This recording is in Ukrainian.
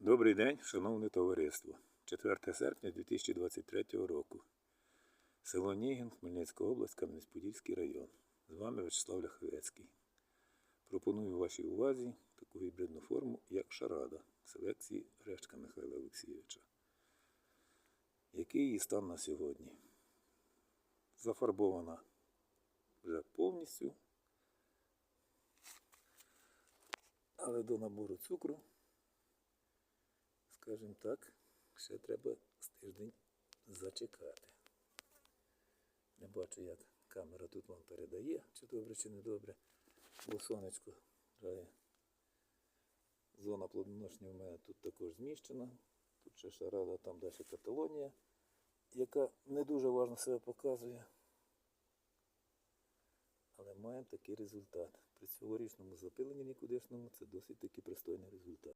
Добрий день, шановне товариство. 4 серпня 2023 року. Село Нігін, Хмельницька область, Кам'янець-Подільський район. З вами Вячеслав Ляховецький. Пропоную вашій увазі таку гібридну форму, як шарада селекції Решка Михайла Олексійовича. Який її стан на сьогодні? Зафарбована вже повністю. Але до набору цукру скажімо так, ще треба з тиждень зачекати. Не бачу, як камера тут вам передає, чи добре, чи не добре. Бо сонечко грає. Зона плодоношення в мене тут також зміщена. Тут ще шарада, там далі Каталонія, яка не дуже важно себе показує. Але маємо такий результат. При цьогорічному запиленні нікудишному це досить таки пристойний результат.